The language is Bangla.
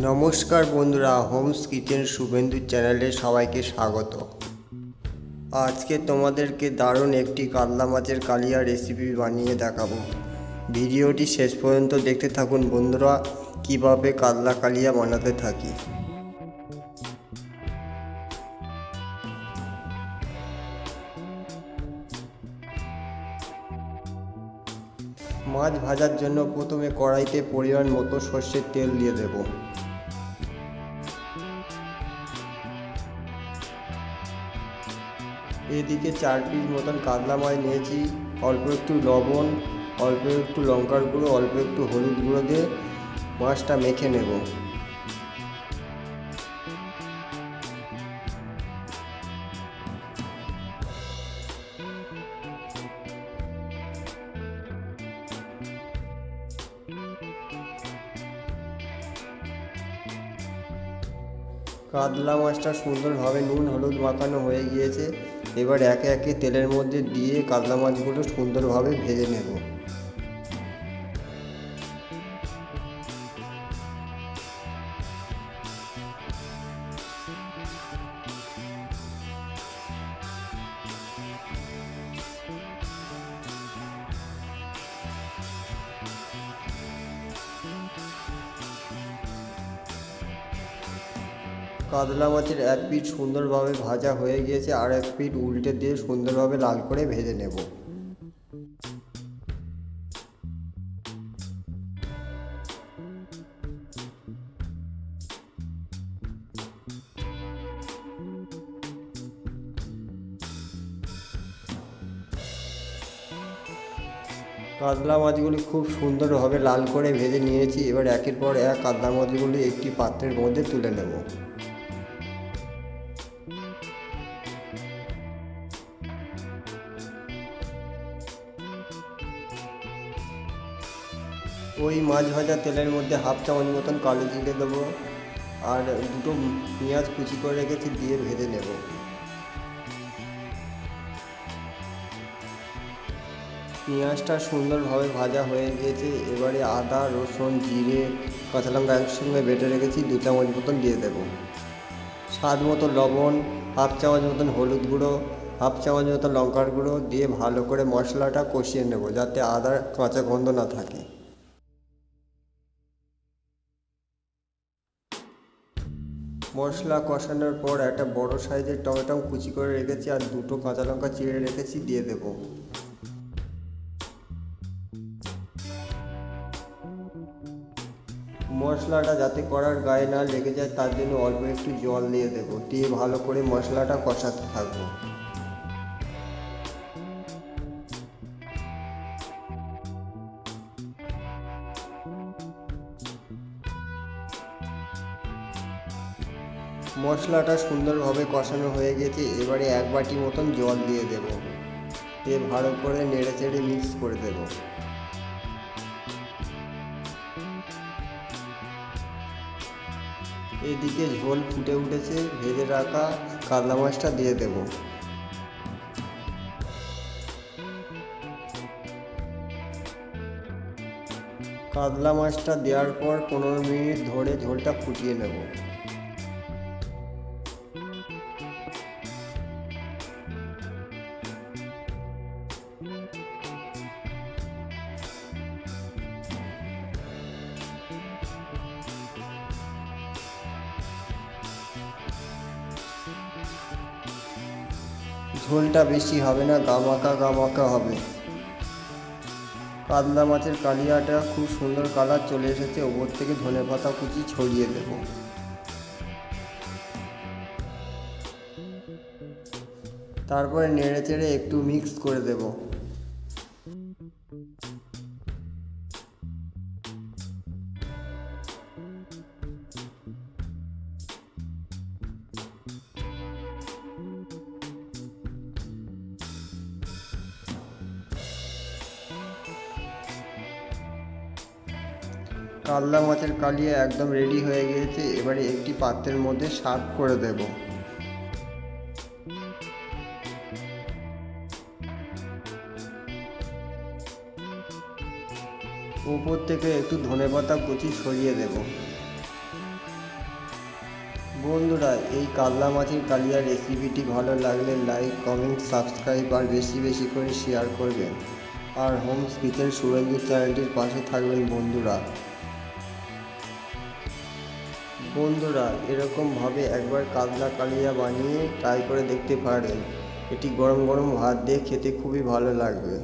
নমস্কার বন্ধুরা, হোমস কিচেন শুভেন্দু চ্যানেলে সবাইকে স্বাগত। আজকে তোমাদেরকে দারুণ একটি কাতলা মাছের কালিয়া রেসিপি বানিয়ে দেখাবো। ভিডিওটি শেষ পর্যন্ত দেখতে থাকুন বন্ধুরা, কীভাবে কাতলা কালিয়া বানাতে থাকি। মাছ ভাজার জন্য প্রথমে কড়াইতে পরিমাণ মতো সর্ষের তেল দিয়ে দেবো। এদিকে চার পিস মতন কাতলা মাছ নিয়েছি, অল্প একটু লবণ, অল্প একটু লঙ্কার গুঁড়ো, অল্প একটু হলুদ গুঁড়ো দিয়ে মাছটা মেখে নেব। কাতলা মাছটা সুন্দরভাবে নুন, হলুদ মাখানো হয়ে গিয়েছে। এবার একে একে তেলের মধ্যে দিয়ে কাতলা মাছগুলো সুন্দরভাবে ভেজে নেব। কাতলা মাছের এক পিঠ সুন্দরভাবে ভাজা হয়ে গিয়েছে আর এক পিঠ উল্টে দিয়ে সুন্দরভাবে লাল করে ভেজে নেব। কাতলা মাছগুলি খুব সুন্দরভাবে লাল করে ভেজে নিয়েছি। এবার একের পর এক কাতলা মাছগুলি একটি পাত্রের মধ্যে তুলে নেব। ওই মাছ ভাজা তেলের মধ্যে হাফ চামচ মতন কালো জিরে দেবো আর দুটো পেঁয়াজ কুচি করে রেখেছি, দিয়ে ভেজে নেব। পেঁয়াজটা সুন্দরভাবে ভাজা হয়ে গিয়েছে, এবারে আদা, রসুন, জিরে কাঁচা লঙ্কা একসঙ্গে বেটে রেখেছি, দু চামচ মতন দিয়ে দেবো। স্বাদ মতো লবণ, হাফ চামচ মতন হলুদ গুঁড়ো, হাফ চামচ মতো লঙ্কার গুঁড়ো, দিয়ে ভালো করে মশলাটা কষিয়ে নেব, যাতে আদার কাঁচা গন্ধ না থাকে। মশলা কষানোর পর একটা বড় সাইজের টমেটো কুচি করে রেখেছি আর দুটো কাঁচা লঙ্কা চিড়ে রেখেছি, দিয়ে দেবো। মশলাটা যাতে করার গায়ে না লেগে যায়, তার জন্য অল্প একটু জল দিয়ে দেবো, দিয়ে ভালো করে মশলাটা কষাতে থাকব। মশলাটা সুন্দরভাবে কষানো হয়ে গেছে, এবারে এক বাটি মতন জল দিয়ে দেব। দিয়ে ভালো করে নেড়ে চেড়ে মিক্স করে দেব। এদিকে ঝোল ফুটে উঠেছে, ভেজে রাখা কাতলা মাছটা দিয়ে দেব। কাতলা মাছটা দেওয়ার পর পনেরো মিনিট ধরে ঝোলটা ফুটিয়ে নেব। ঝোলটা বেশি হবে না, গামাকা গামাকা হবে। কাতলা মাছের কালিয়াটা খুব সুন্দর কালার চলে এসেছে। ওপর থেকে ধনে পাতা কুচি ছড়িয়ে দেব। তারপরে নেড়ে চেড়ে একটু মিক্স করে দেব। কাতলা মাছের কালিয়া একদম রেডি হয়ে গিয়েছে, এবারে একটি পাত্রের মধ্যে সার্ভ করে দেব। উপর থেকে একটু ধনেপাতা কুচি সরিয়ে দেব। বন্ধুরা, এই কাতলা মাছের কালিয়া রেসিপিটি ভালো লাগলে লাইক কমেন্ট সাবস্ক্রাইব আর বেশি বেশি করে শেয়ার করবেন। আর হোমস কিচেন সুরেন্দ্র চ্যানেলটির পাশে থাকবেন বন্ধুরা। বন্ধুরা এরকমভাবে একবার কাতলা কালিয়া বানিয়ে ট্রাই করে দেখতে পারেন। এটি গরম গরম ভাত দিয়ে খেতে খুবই ভালো লাগবে।